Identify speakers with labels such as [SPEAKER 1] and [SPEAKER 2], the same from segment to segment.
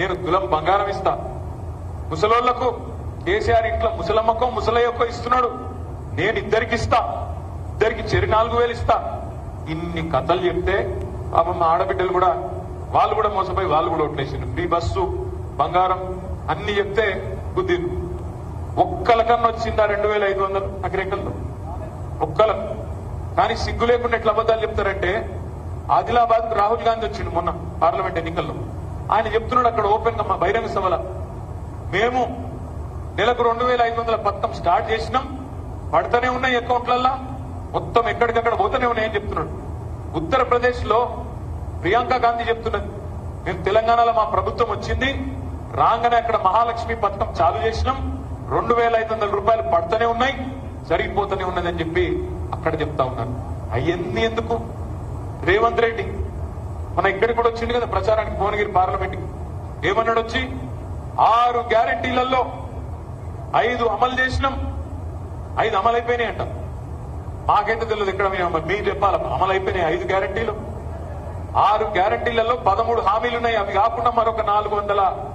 [SPEAKER 1] నేను తులం బంగారం ఇస్తా. ముసలోళ్ళకు కేసీఆర్ ఇంట్లో ముసలమ్మకో ముసలయ్యకో ఇస్తున్నాడు. నేను ఇద్దరికి ఇస్తా. ఇద్దరికి చెరి నాలుగు వేలు ఇస్తా. ఇన్ని కథలు చెప్తే పాపం మా ఆడబిడ్డలు కూడా వాళ్ళు కూడా మోసపోయి వాళ్ళు కూడా ఓట్లేసిండు ఫ్రీ బస్సు బంగారం అన్ని చెప్తే బుద్ధి ఒక్కలకన్నా వచ్చిందా రెండు వేల ఐదు వందలు అగ్రేకల్లో ఒక్కల కానీ సిగ్గు లేకుండా ఎట్లా అబద్ధాలు చెప్తారంటే ఆదిలాబాద్ రాహుల్ గాంధీ వచ్చిండు మొన్న పార్లమెంట్ ఎన్నికల్లో. ఆయన చెప్తున్నాడు అక్కడ ఓపెన్గా మా బహిరంగ సభల. మేము నెలకు రెండు వేల ఐదు వందల పథకం స్టార్ట్ చేసినాం. పడతానే ఉన్నాయి అకౌంట్లల్లా. మొత్తం ఎక్కడికక్కడ పోతూనే ఉన్నాయని చెప్తున్నాడు. ఉత్తరప్రదేశ్లో ప్రియాంక గాంధీ చెప్తున్నది. మేము తెలంగాణలో మా ప్రభుత్వం వచ్చింది. రాగానే అక్కడ మహాలక్ష్మి పథకం చాలు చేసినాం. రెండు వేల ఐదు వందల రూపాయలు పడతానే ఉన్నాయి. జరిగిపోతూనే ఉన్నదని చెప్పి అక్కడ చెప్తా ఉన్నాను అవన్నీ ఎందుకు? రేవంత్ రెడ్డి మన ఇక్కడికి కూడా వచ్చింది కదా ప్రచారానికి భువనగిరి పార్లమెంట్. ఏమన్నాడు వచ్చి ఆరు గ్యారంటీలలో ఐదు అమలు చేసినాం. ఐదు అమలు అయిపోయినాయి అంట మాకైతే తెలియదు ఎక్కడ మేము మీరు చెప్పాలి? అమలు అయిపోయినాయి ఐదు గ్యారంటీలు. ఆరు గ్యారంటీలలో పదమూడు హామీలు ఉన్నాయి అవి కాకుండా మరొక నాలుగు వందల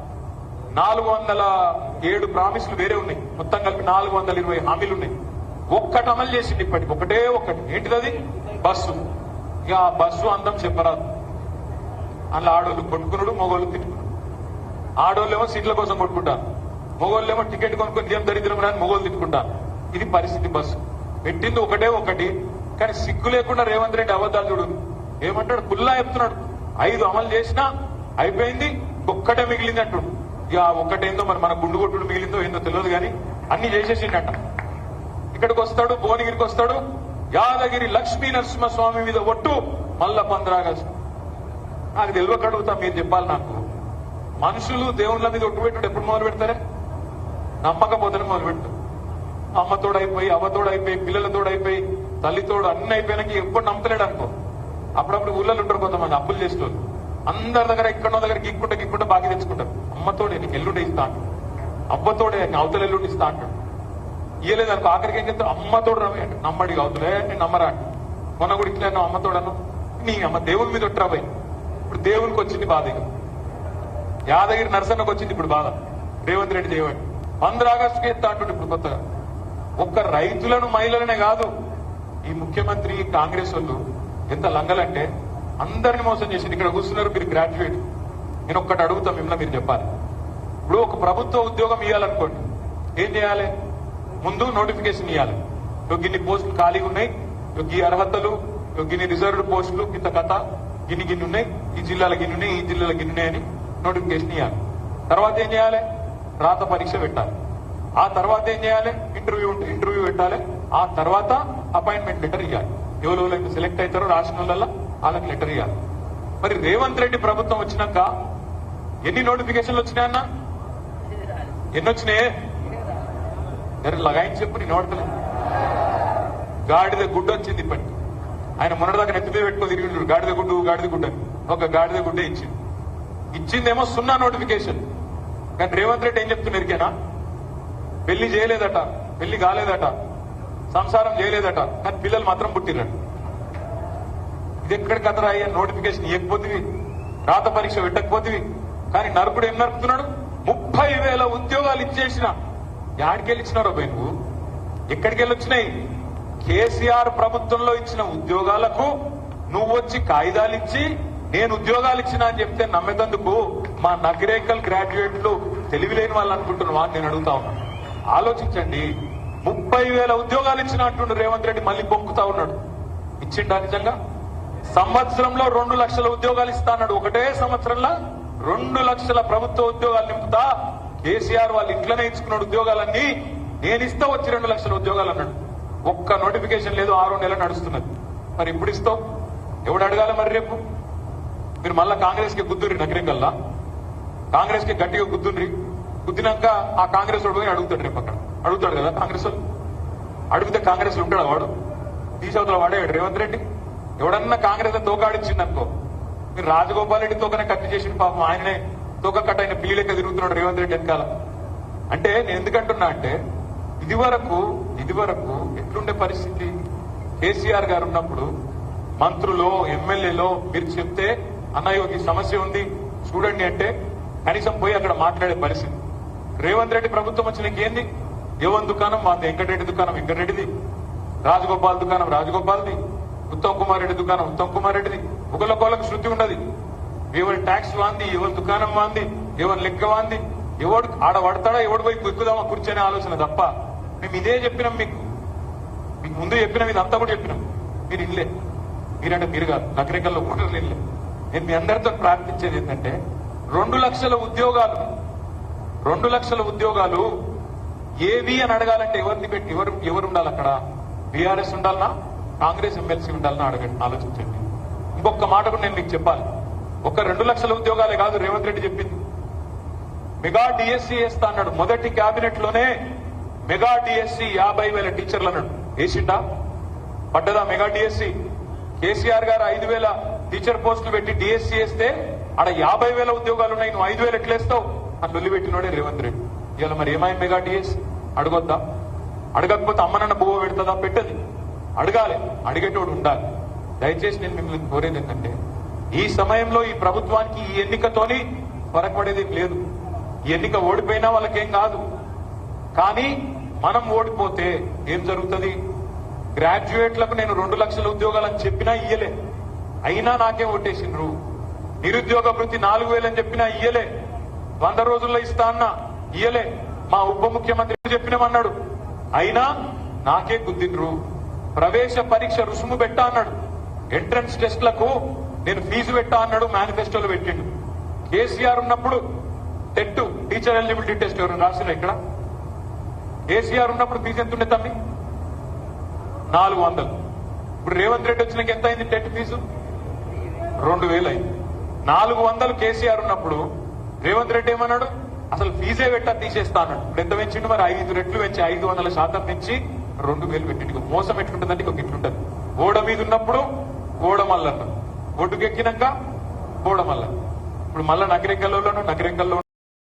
[SPEAKER 1] నాలుగు వందల ఏడు ప్రామిస్లు వేరే ఉన్నాయి. మొత్తం కలిపి నాలుగు వందల ఇరవై హామీలు ఉన్నాయి ఒక్కటి అమలు చేసింది ఇప్పటికి. ఒకటే ఒక్కటి. ఏంటిది బస్సు. ఇక ఆ బస్సు అందం చెప్పరాదు. అందులో ఆడోళ్ళు కొట్టుకున్నాడు మగోళ్ళు తిట్టుకున్నాడు. ఆడోళ్ళేమో సీట్ల కోసం కొట్టుకుంటారు మగోళ్ళేమో టికెట్ కొనుక్కొని ఏం దరిద్రం రాని మగోళ్ళు తిట్టుకుంటారు ఇది పరిస్థితి బస్సు పెట్టింది ఒకటే ఒకటి కానీ సిగ్గు లేకుండా రేవంత్ రెడ్డి అబద్ధాలు చూడు. ఏమంటాడు? కుల్లా చెప్తున్నాడు. ఐదు అమలు చేసినా అయిపోయింది ఒక్కటే మిగిలింది అంటుడు ఇక ఒక్కటేందో మరి మన గుండు కొట్టుడు మిగిలిందో ఏందో తెలియదు కానీ అన్ని చేసేసిండట. ఇక్కడికి వస్తాడు భువనగిరికి వస్తాడు. యాదగిరి లక్ష్మీ నరసింహస్వామి మీద ఒట్టు మల్ల పంద్రాగస్టు. నాకు తెలియక అడుగుతా మీరు చెప్పాలి నాకు. మనుషులు దేవుళ్ళ మీద ఒట్టు పెట్టుడు ఎప్పుడు మొదలు పెడతారే? నమ్మకపోతేనే మొదలు పెడతారు. అమ్మతోడైపోయి అయిపోయి పిల్లలతోడైపోయి అయిపోయి పిల్లలతోడు అయిపోయి తల్లితోడు అన్ని అయిపోయినాక ఎప్పుడు నమ్మతలేడు అనుకో అప్పుడప్పుడు ఊళ్ళలో ఉంటారు కొంతమంది అప్పులు చేసేవాళ్ళు అందరి దగ్గర ఎక్కడో దగ్గర గిక్కుంటే గిక్కుంటే బాగా తెచ్చుకుంటారు. అమ్మతోడే నీకు ఎల్లుండి ఇస్తా అంటాడు. అవ్వతోడే నీకు అవతల ఎల్లుండి ఇస్తా అంటాడు. ఇయ్యలేదు అనుకో ఆఖరికి ఏం చెప్తారు? అమ్మతోడు రవి అంటే నమ్మడి అవతలే నేను నమ్మరా అంటే మొన్న కూడా ఇట్లా అమ్మతోడను నీ అమ్మ దేవుని మీద ఒట్టరా పోయి ఇప్పుడు దేవునికి వచ్చింది బాధ ఇక. యాదగిరి నరసన్నకు వచ్చింది ఇప్పుడు బాధ. రేవంత్ రెడ్డి దేవుడు పంద్ర ఆగస్టుకి ఎత్తా అంటుండే ఇప్పుడు కొత్తగా. ఒక్క రైతులను మహిళలనే కాదు. ఈ ముఖ్యమంత్రి కాంగ్రెస్ వాళ్ళు ఎంత లంగలంటే అందరిని మోసం చేసింది. ఇక్కడ కూర్చున్నారు మీరు గ్రాడ్యుయేట్. నేను ఒక్కటి అడుగుతా మిమ్మల్ని మీరు చెప్పాలి. ఇప్పుడు ఒక ప్రభుత్వ ఉద్యోగం ఇవ్వాలనుకోండి ఏం చేయాలి? ముందు నోటిఫికేషన్ ఇవ్వాలి ఇగో గిన్ని పోస్టులు ఖాళీగా ఉన్నాయి ఈ అర్హతలు ఇగో గిన్ని రిజర్వ్డ్ పోస్టులు ఇంత కథ. గిన్ని గిన్ని ఉన్నాయి ఈ జిల్లాలో గిన్ని ఉన్నాయి ఈ జిల్లాలో గిన్ని ఉన్నాయని నోటిఫికేషన్ ఇవ్వాలి తర్వాత ఏం చేయాలి? రాత పరీక్ష పెట్టాలి. ఆ తర్వాత ఏం చేయాలి? ఇంటర్వ్యూ ఉంటే ఇంటర్వ్యూ పెట్టాలి. ఆ తర్వాత అపాయింట్మెంట్ లెటర్ ఇవ్వాలి ఎవరు సెలెక్ట్ అవుతారో రాసిన వాళ్ళ వాళ్ళకి లెటర్ ఇవ్వాలి మరి రేవంత్ రెడ్డి ప్రభుత్వం వచ్చినాక ఎన్ని నోటిఫికేషన్లు వచ్చినాయన్నా ఎన్ని వచ్చినాయే? లగాయించి చెప్పు నేను గాడిద గుడ్డ వచ్చింది ఇప్పటి ఆయన మొన్నటిదాకా నెత్తి మీద పెట్టుకొని తిరిగి గాడిద గుడ్డు గాడిద గుడ్డ అని. ఒక గాడిద గుడ్డే ఇచ్చింది ఇచ్చిందేమో సున్నా నోటిఫికేషన్. కానీ రేవంత్ రెడ్డి ఏం చెప్తున్నారు ఇరికేనా పెళ్ళి చేయలేదట పెళ్ళి కాలేదట సంసారం చేయలేదట కానీ పిల్లలు మాత్రం పుట్టిరట ఇది ఎక్కడ కథరా అయ్యా? నోటిఫికేషన్ ఇవ్వకపోతివి రాత పరీక్ష పెట్టకపోతివి. కానీ నరుకుడు ఏం నరుకుతున్నాడు? ముప్పై వేల ఉద్యోగాలు ఇచ్చేసిన. యాడికెళ్ళి ఇచ్చినారో పోయి నువ్వు? ఎక్కడికి వెళ్ళి వచ్చినాయి కేసీఆర్ ప్రభుత్వంలో ఇచ్చిన ఉద్యోగాలకు నువ్వు వచ్చి కాగిదాలు ఇచ్చి నేను ఉద్యోగాలు ఇచ్చిన అని చెప్తే నమ్మేటందుకు మా నగరేకల్ గ్రాడ్యుయేట్లు తెలివిలేని వాళ్ళు అనుకుంటున్నావా నేను అడుగుతా ఉన్నాను ఆలోచించండి. ముప్పై వేల ఉద్యోగాలు ఇచ్చిన అంటుండు రేవంత్ రెడ్డి మళ్ళీ బొంకుతా ఉన్నాడు. ఇచ్చిండా నిజంగా? సంవత్సరంలో రెండు లక్షల ఉద్యోగాలు ఇస్తా అన్నాడు. ఒకటే సంవత్సరంలో రెండు లక్షల ప్రభుత్వ ఉద్యోగాలు నింపుతా. కేసీఆర్ వాళ్ళు ఇంట్లోనే ఇచ్చుకున్న ఉద్యోగాలన్నీ. నేను ఇస్తా వచ్చి రెండు లక్షల ఉద్యోగాలు అన్నాడు. ఒక్క నోటిఫికేషన్ లేదు ఆరో నెల నడుస్తున్నది. మరి ఇప్పుడు ఇస్తావు? ఎవడు అడగాల మరి రేపు? మీరు మళ్ళా కాంగ్రెస్కి గుద్దురి నగరంగల్లా? కాంగ్రెస్కి గట్టిగా గుద్దుండ్రి గుద్దినాక ఆ కాంగ్రెస్ వాడు పోయి అడుగుతాడు రేపు అక్కడ. అడుగుతాడు కదా కాంగ్రెస్ వాళ్ళు అడిగితే కాంగ్రెస్ ఉంటాడు వాడు? తీసవతల వాడేవాడు రేవంత్ రెడ్డి? ఎవడన్నా కాంగ్రెస్లో అనుకో మీరు రాజగోపాల్ రెడ్డి తోకనే కట్ చేసిన పాపం. ఆయననే తోక కట్ అయిన పిల్లి లెక్క తిరుగుతున్నాడు రేవంత్ రెడ్డి వెనకాల. అంటే నేను ఎందుకంటున్నా అంటే ఇది వరకు ఇది వరకు ఎట్లుండే పరిస్థితి. కేసీఆర్ గారు ఉన్నప్పుడు మంత్రులు ఎమ్మెల్యేలో మీరు చెప్తే అన్నయ్య సమస్య ఉంది చూడండి అంటే కనీసం పోయి అక్కడ మాట్లాడే పరిస్థితి. రేవంత్ రెడ్డి ప్రభుత్వం వచ్చినాక ఏంది? యువన్ దుకాణం మా వెంకటరెడ్డి దుకాణం వెంకటరెడ్డిది. రాజగోపాల్ దుకాణం రాజగోపాల్ది. ఉత్తమ్ కుమార్ రెడ్డి దుకాణం ఉత్తమ్ కుమార్ రెడ్డిది. ఒకళ్ళకొళ్ళకు శృతి ఉండదు. ఎవరి ట్యాక్స్ వాంది ఎవరి దుకాణం వాంది ఎవరి లెక్క వాంది ఎవడు ఆడ పడతాడా ఎవడు పోయి కుక్కుదామా కూర్చొనే ఆలోచన తప్ప. మేము ఇదే చెప్పినాం మీకు. మీకు ముందు చెప్పినాం ఇదంతా కూడా చెప్పినాం. మీరు ఇల్లే. మీరంటే మీరు కాదు. నగరికల్లో ఓటర్లు ఇల్లే. నేను మీ అందరితో ప్రార్థించేది ఏంటంటే రెండు లక్షల ఉద్యోగాలు రెండు లక్షల ఉద్యోగాలు ఏవి అని అడగాలంటే ఎవరిని పెట్టి ఎవరు ఎవరు ఉండాలి అక్కడ? బీఆర్ఎస్ ఉండాలనా? కాంగ్రెస్ ఎమ్మెల్సీ ఉండాలనా? అడగండి ఆలోచించండి. ఇంకొక మాట కూడా నేను మీకు చెప్పాలి. ఒక రెండు లక్షల ఉద్యోగాలే కాదు రేవంత్ రెడ్డి చెప్పింది. మెగా డిఎస్సి వేస్తా అన్నాడు. మొదటి క్యాబినెట్లోనే మెగా డిఎస్సి యాభై వేల టీచర్లు అన్నాడు. వేసిండా పడ్డదా మెగా డిఎస్సి కేసీఆర్ గారు ఐదు వేల టీచర్ పోస్టులు పెట్టి డిఎస్సి వేస్తే ఆడ యాభై వేల ఉద్యోగాలు ఉన్నాయి నువ్వు ఐదు వేలు ఎట్లేస్తావు? అని లొల్లి పెట్టినోడే రేవంత్ రెడ్డి. ఇవాళ మరి ఏమైంది మెగా డిఎస్సి అడగొద్దా? అడగకపోతే అమ్మనన్న బువ్వ పెడుతుందా? పెట్టదు. అడగాలి. అడిగేటోడు ఉండాలి. దయచేసి నేను మిమ్మల్ని కోరేది ఏంటంటే ఈ సమయంలో ఈ ప్రభుత్వానికి ఈ ఎన్నికతోని పొరపడేది లేదు. ఈ ఎన్నిక ఓడిపోయినా వాళ్ళకేం కాదు. కానీ మనం ఓడిపోతే ఏం జరుగుతుంది? గ్రాడ్యుయేట్లకు నేను రెండు లక్షల ఉద్యోగాలని చెప్పినా ఇయ్యలే. అయినా నాకే ఓటేసిండ్రు? నిరుద్యోగ వృత్తి నాలుగు వేలని చెప్పినా ఇయ్యలే. వంద రోజుల్లో ఇస్తా అన్నా ఇయ్యలే. మా ఉప ముఖ్యమంత్రి చెప్పినామన్నాడు. అయినా నాకే గుద్దిండ్రు. ప్రవేశ పరీక్ష రుసుము పెట్టా అన్నాడు. ఎంట్రన్స్ టెస్ట్లకు నేను ఫీజు పెట్టా అన్నాడు మేనిఫెస్టోలో పెట్టిండు. కేసీఆర్ ఉన్నప్పుడు టెట్ టీచర్ ఎలిజిబిలిటీ టెస్ట్ ఎవరు రాసిన ఇక్కడ? కేసీఆర్ ఉన్నప్పుడు ఫీజు ఎంత ఉండే తమ్మి? నాలుగు వందలు. ఇప్పుడు రేవంత్ రెడ్డి వచ్చినాక ఎంత అయింది టెట్ ఫీజు? రెండు వేలు అయింది. నాలుగు వందలు కేసీఆర్ ఉన్నప్పుడు రేవంత్ రెడ్డి ఏమన్నాడు? అసలు ఫీజే పెట్టా తీసేస్తా ఇప్పుడు ఎంత పెంచిండు మరి? ఐదు రెట్లు పెంచి ఐదు వందల శాతం పెంచి రెండు వేలు పెట్టిండు. మోసం ఎట్లుంటుందంటే ఇంకొక ఇట్లుంటది గోడ మీద ఉన్నప్పుడు గోడ మల్లన్న. ఒడ్డుకెక్కినాక గోడ మల్ల ఇప్పుడు మళ్ళా నగరెక్కల్లోనూ నగరెక్కల్లో